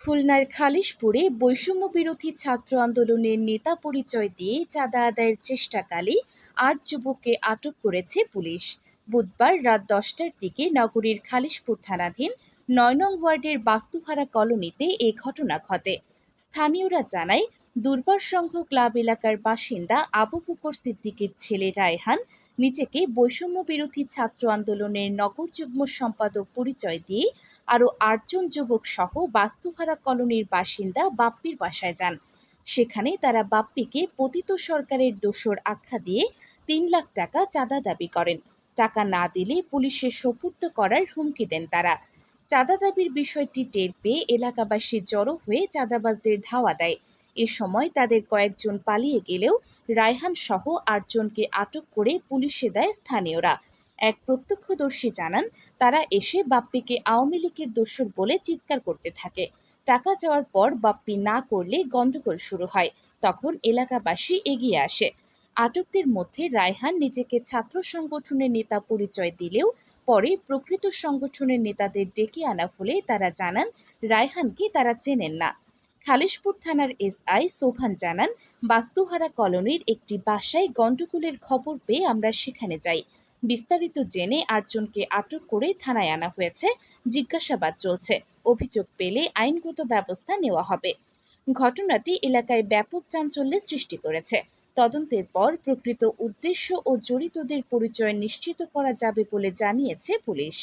খুলনার খালিশপুরে বৈষম্য বিরোধী ছাত্র আন্দোলনের নেতা পরিচয় দিয়ে চাঁদা আদায়ের চেষ্টাকালে আট যুবককে আটক করেছে পুলিশ। বুধবার রাত দশটার দিকে নগরীর খালিশপুর থানাধীন নয় নং ওয়ার্ডের বাস্তুহারা কলোনিতে এ ঘটনা ঘটে। স্থানীয়রা জানায়, দুর্বার সংঘ ক্লাব এলাকার বাসিন্দা আবু বকর সিদ্দিকের ছেলে রায়হান নিজেকে বৈষম্য বিরোধী ছাত্র আন্দোলনের নগর যুগ্ম সম্পাদক পরিচয় দিয়ে আরও আটজন যুবক সহ বাস্তুহারা কলোনির বাসিন্দা বাপ্পির বাসায় যান। সেখানে তারা বাপ্পিকে পতিত সরকারের দোসর আখ্যা দিয়ে তিন লাখ টাকা চাঁদা দাবি করেন। টাকা না দিলে পুলিশে সোপর্দ করার হুমকি দেন তারা। চাঁদা দাবির বিষয়টি টের পেয়ে এলাকাবাসী জড়ো হয়ে চাঁদাবাজদের ধাওয়া দেয়। এ সময় তাদের কয়েকজন পালিয়ে গেলেও রায়হান সহ আটজনকে আটক করে পুলিশে দেয় স্থানীয়রা। এক প্রত্যক্ষদর্শী জানান, তারা এসে বাপ্পিকে আওয়ামী লীগের দোসর বলে চিৎকার করতে থাকে। টাকা চাওয়ার পর বাপ্পি না করলে গন্ডগোল শুরু হয়। তখন এলাকাবাসী এগিয়ে আসে। আটকদের মধ্যে রায়হান নিজেকে ছাত্র সংগঠনের নেতা পরিচয় দিলেও পরে প্রকৃত সংগঠনের নেতাদের ডেকে আনা হলে তারা জানান, রায়হানকে তারা চেনেন না। খালিশপুর থানার এসআই সোভান জানান, বাস্তুহারা কলোনির একটি বাসায় গন্ডগোলের খবর পেয়ে আমরা সেখানে যাই। বিস্তারিত জেনে আটজনকে আটক করে থানায় আনা হয়েছে, জিজ্ঞাসাবাদ চলছে। অভিযোগ পেলে আইনগত ব্যবস্থা নেওয়া হবে। ঘটনাটি এলাকায় ব্যাপক চাঞ্চল্যের সৃষ্টি করেছে। তদন্তের পর প্রকৃত উদ্দেশ্য ও জড়িতদের পরিচয় নিশ্চিত করা যাবে বলে জানিয়েছে পুলিশ।